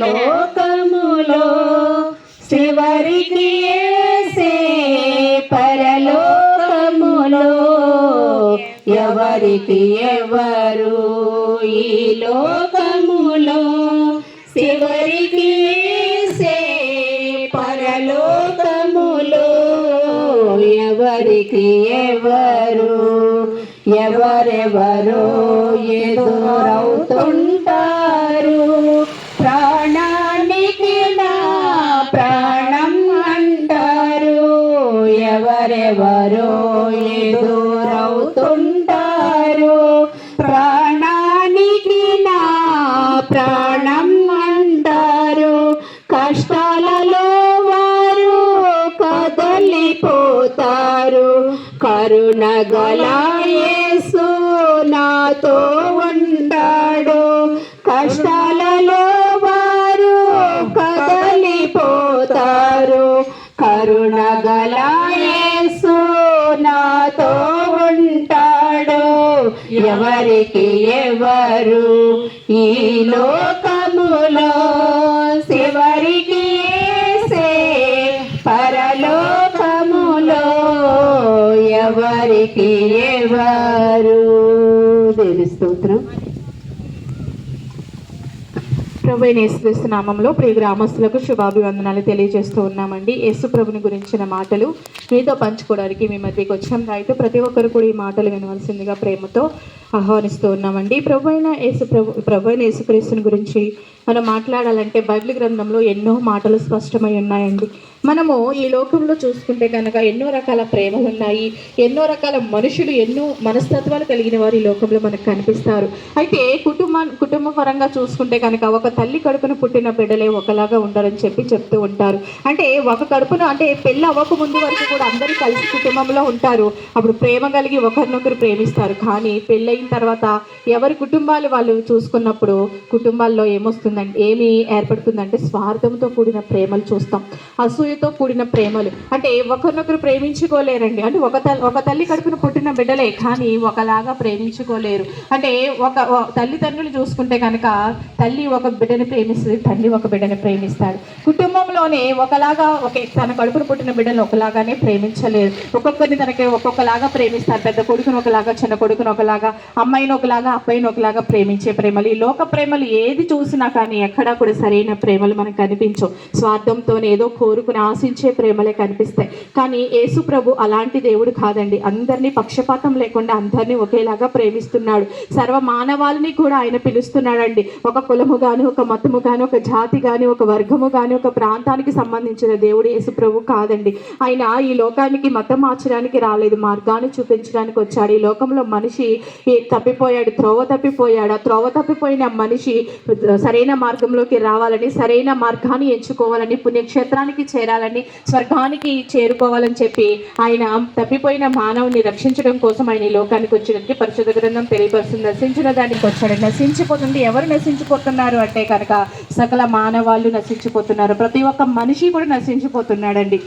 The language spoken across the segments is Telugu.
లోకములో చివరికి పరలోకములో ఎవరికి ఎవరు ఈ లోకములో చివరికి పరలోకములో ఎవరికి ఎవరు ఎవరెవరో ఎదురవుతుంటారు ఎవరెవరో ఎదురవుతుంటారు ప్రాణానికి నా ప్రాణం అంటారు. కష్టాలలో వారు కదలిపోతారు. కరుణ గలయేసు నాతో ఉంటాడు. కష్టాలలో ఎవరికి ఎవరు ఈ లోకములో శివరికి పరలోకములో ఎవరికి ఎవరు? దేవి స్తోత్రం. ప్రభుని యేసుక్రీస్తు నామంలో ప్రియ గ్రామస్తులకు శుభాభివందనాలు తెలియజేస్తూ ఉన్నామండి. యేసు ప్రభుని గురించిన మాటలు మీతో పంచుకోవడానికి మీ మధ్యకి వచ్చాం. అయితే ప్రతి ఒక్కరు కూడా ఈ మాటలు వినవలసిందిగా ప్రేమతో ఆహ్వానిస్తూ ఉన్నామండి. ప్రభు అయిన యేసు ప్రభు ప్రభు అయిన యేసుక్రీస్తుని గురించి మనం మాట్లాడాలంటే బైబిల్ గ్రంథంలో ఎన్నో మాటలు స్పష్టమై ఉన్నాయండి. మనము ఈ లోకంలో చూసుకుంటే కనుక ఎన్నో రకాల ప్రేమలు ఉన్నాయి. ఎన్నో రకాల మనుషులు ఎన్నో మనస్తత్వాలు కలిగిన వారు ఈ లోకంలో మనకు కనిపిస్తారు. అయితే కుటుంబ కుటుంబ పరంగా చూసుకుంటే కనుక ఒక తల్లి కడుపున పుట్టిన బిడ్డలే ఒకలాగా ఉండరని చెప్పి చెప్తూ ఉంటారు. అంటే ఒక కడుపున అంటే పెళ్ళి అవ్వక ముందు వరకు కూడా అందరూ కలిసి కుటుంబంలో ఉంటారు. అప్పుడు ప్రేమ కలిగి ఒకరినొకరు ప్రేమిస్తారు. కానీ తర్వాత ఎవరి కుటుంబాలు వాళ్ళు చూసుకున్నప్పుడు కుటుంబాల్లో ఏమొస్తుందంటే ఏమి ఏర్పడుతుందంటే స్వార్థంతో కూడిన ప్రేమలు చూస్తాం. అసూయతో కూడిన ప్రేమలు. అంటే ఒకరినొకరు ప్రేమించుకోలేరండి. అంటే ఒక తల్లి ఒక తల్లి కడుపున పుట్టిన బిడ్డలే కానీ ఒకలాగా ప్రేమించుకోలేరు. అంటే ఒక తల్లిదండ్రులు చూసుకుంటే కనుక తల్లి ఒక బిడ్డని ప్రేమిస్తుంది తండ్రి ఒక బిడ్డని ప్రేమిస్తాడు. కుటుంబంలోనే ఒకలాగా ఒక తన కడుపున పుట్టిన బిడ్డలు ఒకలాగానే ప్రేమించలేరు. ఒక్కొక్కరిని తనకి ఒక్కొక్కలాగా ప్రేమిస్తారు. పెద్ద కొడుకుని ఒకలాగా చిన్న కొడుకుని ఒకలాగా. అమ్మాయిని ఒకలాగా అబ్బాయిని ఒకలాగా ప్రేమించే ప్రేమలు. ఈ లోక ప్రేమలు ఏది చూసినా కానీ ఎక్కడా కూడా సరైన ప్రేమలు మనకు కనిపించవు. స్వార్థంతో ఏదో కోరుకుని ఆశించే ప్రేమలే కనిపిస్తాయి. కానీ యేసు ప్రభు అలాంటి దేవుడు కాదండి. అందరినీ పక్షపాతం లేకుండా అందరినీ ఒకేలాగా ప్రేమిస్తున్నాడు. సర్వ మానవాళిని కూడా ఆయన పిలుస్తున్నాడండి. ఒక కులము గాని ఒక మతము గాని ఒక జాతి కానీ ఒక వర్గము కానీ ఒక ప్రాంతానికి సంబంధించిన దేవుడు యేసు ప్రభు కాదండి. ఆయన ఈ లోకానికి మతం మార్చడానికి రాలేదు మార్గాన్ని చూపించడానికి వచ్చాడు. ఈ లోకంలో మనిషి తప్పిపోయాడు త్రోవ తప్పిపోయాడు. ఆ త్రోవ తప్పిపోయిన మనిషి సరైన మార్గంలోకి రావాలని సరైన మార్గాన్ని ఎంచుకోవాలని పుణ్యక్షేత్రానికి చేరాలని స్వర్గానికి చేరుకోవాలని చెప్పి ఆయన తప్పిపోయిన మానవుని రక్షించడం కోసం ఆయన ఈ లోకానికి వచ్చినట్టు పరిశుద్ధ గ్రంథం తెలియపరుస్తుంది. నశించిన దానికి వచ్చాడు. నశించిపోతుంది. ఎవరు నశించిపోతున్నారు అంటే కనుక సకల మానవాళ్ళు నశించిపోతున్నారు. ప్రతి ఒక్క మనిషి కూడా నశించిపోతున్నాడండి.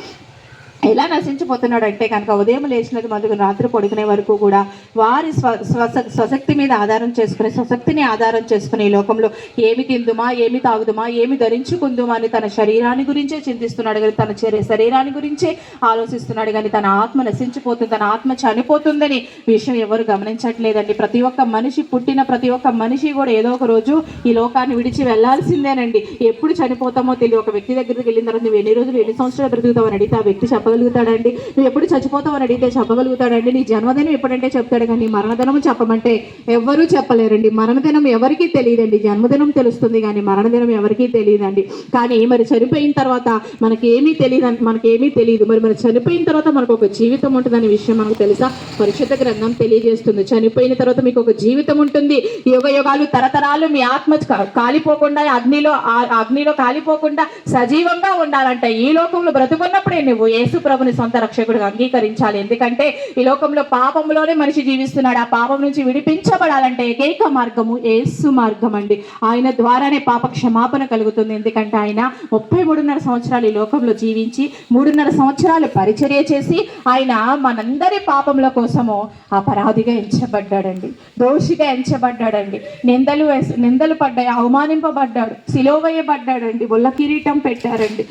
ఎలా నశించిపోతున్నాడు అంటే కనుక ఉదయం లేచినది మొదలు రాత్రి పడుకునే వరకు కూడా వారి స్వ స్వస స్వశక్తి మీద ఆధారం చేసుకుని స్వశక్తిని ఆధారం చేసుకుని ఈ లోకంలో ఏమి తిందుమా ఏమి తాగుదుమా ఏమి ధరించుకుందుమా అని తన శరీరాన్ని గురించే చింతిస్తున్నాడు కానీ తన శరీరాన్ని గురించే ఆలోచిస్తున్నాడు కానీ తన ఆత్మ నశించిపోతుంది తన ఆత్మ చనిపోతుందని విషయం ఎవరు గమనించట్లేదండి. ప్రతి ఒక్క మనిషి పుట్టిన ప్రతి ఒక్క మనిషి కూడా ఏదో ఒక రోజు ఈ లోకాన్ని విడిచి వెళ్ళాల్సిందేనండి. ఎప్పుడు చనిపోతామో తెలియదు. ఒక వ్యక్తి దగ్గరికి వెళ్ళిన తర్వాత నువ్వు ఎన్ని రోజులు ఎన్ని సంవత్సరాలు బ్రతుకుతావు అని అడిగితే ఆ వ్యక్తి చెప్పగలుగుతాడండి? నువ్వు ఎప్పుడు చచ్చిపోతావు అని అడిగితే చెప్పగలుగుతాడండి? నీ జన్మదినం ఎప్పుడంటే చెప్తాడు కానీ మరణదినం చెప్పమంటే ఎవ్వరూ చెప్పలేరండి. మరణదినం ఎవరికీ తెలియదండి. జన్మదినం తెలుస్తుంది కానీ మరణదినం ఎవరికీ తెలియదండి. కానీ మరి చనిపోయిన తర్వాత మనకేమీ తెలియదు మనకేమీ తెలియదు. మరి మరి చనిపోయిన తర్వాత మనకు ఒక జీవితం ఉంటుందనే విషయం మనకు తెలుసా? పరిశుద్ధ గ్రంథం తెలియజేస్తుంది. చనిపోయిన తర్వాత మీకు ఒక జీవితం ఉంటుంది. యుగ యుగాలు తరతరాలు మీ ఆత్మ కాలిపోకుండా అగ్నిలో అగ్నిలో కాలిపోకుండా సజీవంగా ఉండాలంట. ఈ లోకంలో బ్రతుకున్నప్పుడే నువ్వు యేసు ప్రభుని సొంత రక్షకుడిగా అంగీకరించాలి. ఎందుకంటే ఈ లోకంలో పాపంలోనే మనిషి జీవిస్తున్నాడు. ఆ పాపం నుంచి విడిపించబడాలంటే ఏకైక మార్గము యేసు మార్గం అండి. ఆయన ద్వారానే పాప క్షమాపణ కలుగుతుంది. ఎందుకంటే ఆయన ముప్పై మూడున్నర సంవత్సరాలు ఈ లోకంలో జీవించి మూడున్నర సంవత్సరాలు పరిచర్య చేసి ఆయన మనందరి పాపముల కోసము అపరాధిగా ఎంచబడ్డాడండి. దోషిగా ఎంచబడ్డాడండి. నిందలు వేసి నిందలు పడ్డాయి అవమానింపబడ్డాడు సిలోవేయబడ్డాడండి ఒళ్ళ కిరీటం పెట్టారండి.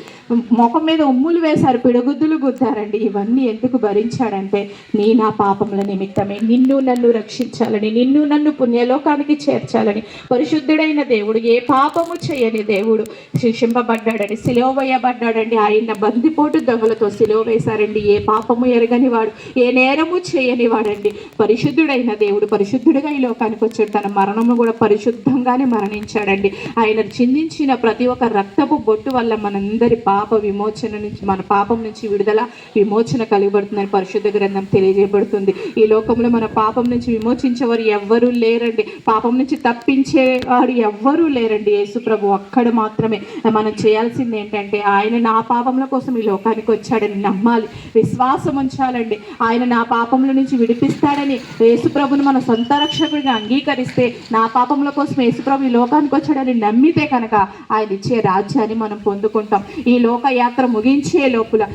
ముఖం మీద ఉమ్ములు వేశారు పిడుగుద్దులు గుద్దారండి ఇవన్నీ ఎందుకు భరించాడంటే నీ నా పాపముల నిమిత్తమే. నిన్ను నన్ను రక్షించాలని నిన్ను నన్ను పుణ్యలోకానికి చేర్చాలని పరిశుద్ధుడైన దేవుడు ఏ పాపము చేయని దేవుడు శిక్షింపబడ్డాడండి. సిలువ వేయబడ్డాడండి ఆయన బందిపోటు దొంగలతో సిలువ వేశారండి. ఏ పాపము ఎరగని వాడు ఏ నేరము చేయని వాడండి. పరిశుద్ధుడైన దేవుడు పరిశుద్ధుడిగా ఈ లోకానికి వచ్చాడు. తన మరణము కూడా పరిశుద్ధంగానే మరణించాడండి. ఆయన చిందించిన ప్రతి ఒక్క రక్తపు బొట్టు వల్ల మనందరి పాప విమోచన నుంచి మన పాపం నుంచి విడుదల విమోచన కలిగబడుతుందని పరిశుద్ధ గ్రంథం తెలియజేయబడుతుంది. ఈ లోకంలో మన పాపం నుంచి విమోచించేవారు ఎవ్వరూ లేరండి. పాపం నుంచి తప్పించేవాడు ఎవ్వరూ లేరండి. యేసుప్రభు అక్కడ మాత్రమే. మనం చేయాల్సింది ఏంటంటే ఆయన నా పాపముల కోసం ఈ లోకానికి వచ్చాడని నమ్మాలి. విశ్వాసం ఉంచాలండి. ఆయన నా పాపముల నుంచి విడిపిస్తాడని యేసుప్రభుని మన సొంత రక్షకుడిగా అంగీకరిస్తే నా పాపముల కోసం యేసుప్రభు ఈ లోకానికి వచ్చాడని నమ్మితే కనుక ఆయన ఇచ్చే రాజ్యాన్ని మనం పొందుకుంటాం. ఈ లోకయాత్ర ముగించే లోపల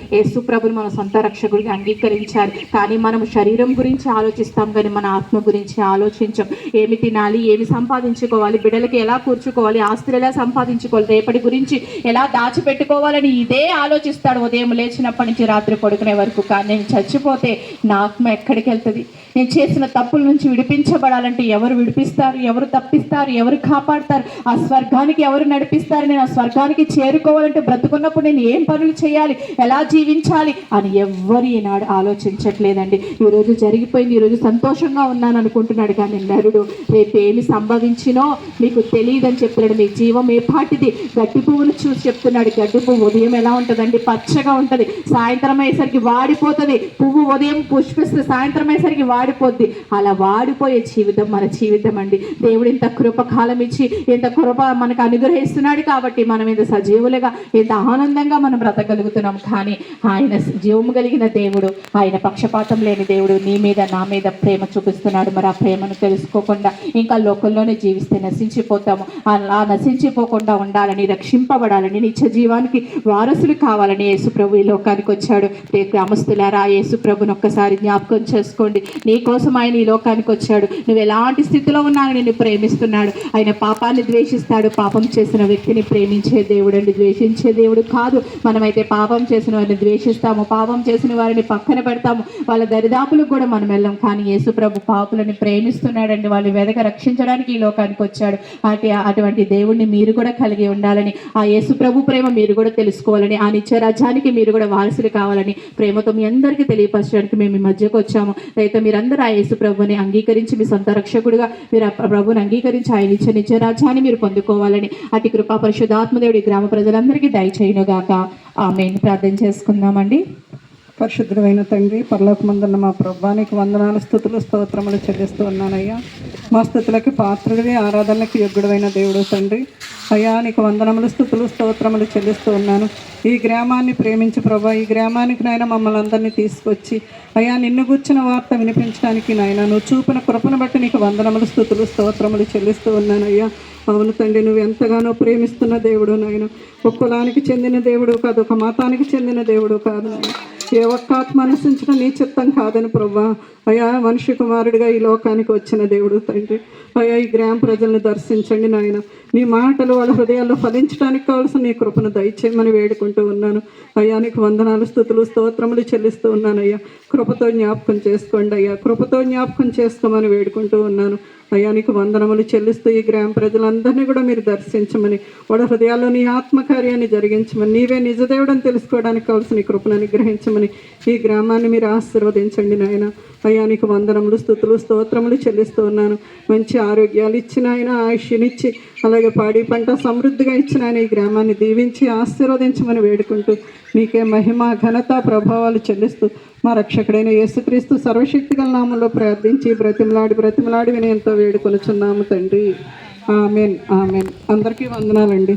ప్రభుని మన సొంత రక్షకుడిగా అంగీకరించాలి కానీ మనం శరీరం గురించి ఆలోచిస్తాం కానీ మన ఆత్మ గురించి ఆలోచించం. ఏమి తినాలి ఏమి సంపాదించుకోవాలి బిడ్డలకి ఎలా కూర్చుకోవాలి ఆస్తులు ఎలా సంపాదించుకోవాలి రేపటి గురించి ఎలా దాచిపెట్టుకోవాలని ఇదే ఆలోచిస్తాడు. ఉదయం లేచినప్పటి నుంచి రాత్రి పడుకునే వరకు కానీ నేను చచ్చిపోతే నా ఆత్మ ఎక్కడికి వెళ్తుంది? నేను చేసిన తప్పుల నుంచి విడిపించబడాలంటే ఎవరు విడిపిస్తారు? ఎవరు తప్పిస్తారు? ఎవరు కాపాడతారు? ఆ స్వర్గానికి ఎవరు నడిపిస్తారు? నేను ఆ స్వర్గానికి చేరుకోవాలంటే బ్రతుకున్నప్పుడు నేను ఏం పనులు చేయాలి? ఎలా జీవించాలి? అని ఎవ్వరు ఈనాడు ఆలోచించట్లేదండి. ఈరోజు జరిగిపోయింది ఈరోజు సంతోషంగా ఉన్నాను అనుకుంటున్నాడు కానీ నరుడు రేపు ఏమి సంభవించినో మీకు తెలియదని చెప్పినాడు మీ జీవం ఏ పాటిది? గడ్డి పువ్వును చూసి చెప్తున్నాడు. గడ్డి పువ్వు ఉదయం ఎలా ఉంటుందండి? పచ్చగా ఉంటుంది. సాయంత్రం అయ్యేసరికి వాడిపోతుంది. పువ్వు ఉదయం పుష్పిస్తే సాయంత్రం అయ్యేసరికి వాడిపోద్ది. అలా వాడిపోయే జీవితం మన జీవితం అండి. దేవుడు ఇంత కృపకాలం ఇచ్చి ఇంత కృప మనకు అనుగ్రహిస్తున్నాడు కాబట్టి మనం ఇంత సజీవులుగా ఇంత ఆనందంగా మనం బ్రతకగలుగుతున్నాం. కానీ ఆయన జీవము కలిగిన దేవుడు ఆయన పక్షపాతం లేని దేవుడు నీ మీద నా మీద ప్రేమ చూపిస్తున్నాడు. మరి ఆ ప్రేమను తెలుసుకోకుండా ఇంకా లోకంలోనే జీవిస్తే నశించిపోతాము. అలా నశించిపోకుండా ఉండాలని రక్షింపబడాలని నిత్య జీవానికి వారసులు కావాలని యేసుప్రభు ఈ లోకానికి వచ్చాడు. రే గ్రామస్తులారా యేసుప్రభుని ఒక్కసారి జ్ఞాపకం చేసుకోండి. నీ కోసం ఆయన ఈ లోకానికి వచ్చాడు. నువ్వు ఎలాంటి స్థితిలో ఉన్నా నిన్ను ప్రేమిస్తున్నాడు. ఆయన పాపాన్ని ద్వేషిస్తాడు. పాపం చేసిన వ్యక్తిని ప్రేమించే దేవుడు అండి. ద్వేషించే దేవుడు కాదు. మనమైతే పాపం చేసిన వారిని ద్వేషిస్తాము పాపం చేసిన వారిని పక్కన పెడతాము. వాళ్ళ దరిదాపులకు కూడా మనం వెళ్ళాం. కానీ యేసుప్రభు పాపులను పాపులని ప్రేమిస్తున్నాడండి. వాళ్ళు వెదక రక్షించడానికి ఈ లోకానికి వచ్చాడు. అటు అటువంటి దేవుణ్ణి మీరు కూడా కలిగి ఉండాలని ఆ యేసు ప్రభు ప్రేమ మీరు కూడా తెలుసుకోవాలని ఆ నిత్యరాజ్యానికి మీరు కూడా వారసులు కావాలని ప్రేమతో మీ అందరికీ తెలియపరచడానికి మేము ఈ మధ్యకు వచ్చాము. అయితే మీరందరూ ఆ యేసు ప్రభుని అంగీకరించి మీ సొంత రక్షకుడుగా మీరు ఆ ప్రభుని అంగీకరించి ఆయన ఇచ్చే నిత్య రాజ్యాన్ని మీరు పొందుకోవాలని అటు కృపా పరిశుధాత్మదేవుడి గ్రామ ప్రజలందరికీ దయచేయనుగాక. ఆమె ప్రార్థన చేసుకుందాం. చేసుకుందామండి పరిశుద్ధమైన తండ్రి పరలోకమందున్న మా ప్రభానికి వందనాలు స్థుతులు స్తోత్రములు చెల్లిస్తూ ఉన్నానయ్యా. మా స్థుతులకి పాత్రుడివి ఆరాధనలకు యోగ్యుడమైన దేవుడు తండ్రి. అయ్యా నీకు వందనములు స్థుతులు స్తోత్రములు చెల్లిస్తూ ఉన్నాను. ఈ గ్రామాన్ని ప్రేమించి ప్రభా ఈ గ్రామానికి నాయన మమ్మల్ని అందరినీ తీసుకొచ్చి అయ్యా నిన్ను గుచ్చిన వార్త వినిపించడానికి నాయన నువ్వు చూపిన కృపను బట్టి నీకు వందనములు స్థుతులు స్తోత్రములు చెల్లిస్తూ ఉన్నాను అయ్యా. అవును తండ్రి నువ్వు ఎంతగానో ప్రేమిస్తున్న దేవుడు నాయన. ఒక కులానికి చెందిన దేవుడు కాదు ఒక మతానికి చెందిన దేవుడు కాదు నాయన. ఏ ఒక్క ఆత్మ అనుసరించడం నీ చిత్తం కాదని ప్రభా అయా మనిషి కుమారుడిగా ఈ లోకానికి వచ్చిన దేవుడు తండ్రి. అయా ఈ గ్రామ ప్రజల్ని దర్శించండి నాయన. నీ మాటలు వాళ్ళ హృదయాల్లో ఫలించడానికి కావాల్సిన నీ కృపను దయచేయమని వేడుకుంటూ ఉన్నాను. అయ్యా నీకు వందనాలు స్థుతులు స్తోత్రములు చెల్లిస్తూ ఉన్నాను అయ్యా కృపతో జ్ఞాపకం చేసుకోండి అయ్యా. కృపతో జ్ఞాపకం చేసుకోమని వేడుకుంటూ ఉన్నాను. అయ్యా నీకు వందనములు చెల్లిస్తూ ఈ గ్రామ ప్రజలందరినీ కూడా మీరు దర్శించమని వాళ్ళ హృదయాల్లో నీ ఆత్మకార్యాన్ని జరిగించమని నీవే నిజదేవుడని తెలుసుకోవడానికి కావాల్సిన కృపను అనుగ్రహించమని ఈ గ్రామాన్ని మీరు ఆశీర్వదించండి నాయన. అయ్యా నీకు వందనములు స్థుతులు స్తోత్రములు చెల్లిస్తూ ఉన్నాను. మంచి ఆరోగ్యాలు ఇచ్చిన ఆయన ఆయుష్యనిచ్చి అలాగే పాడి పంట సమృద్ధిగా ఇచ్చిన ఆయన ఈ గ్రామాన్ని దీవించి ఆశీర్వదించమని వేడుకుంటూ నీకే మహిమ ఘనత ప్రభావాలు చెల్లిస్తూ మా రక్షకుడైన యేసుక్రీస్తు సర్వశక్తిగల నామంలో ప్రార్థించి బ్రతిమలాడి బ్రతిమలాడి వినయంతో వేడుకొనుచున్నాము తండ్రి. Amen amen. అందరికీ వందనాలండి.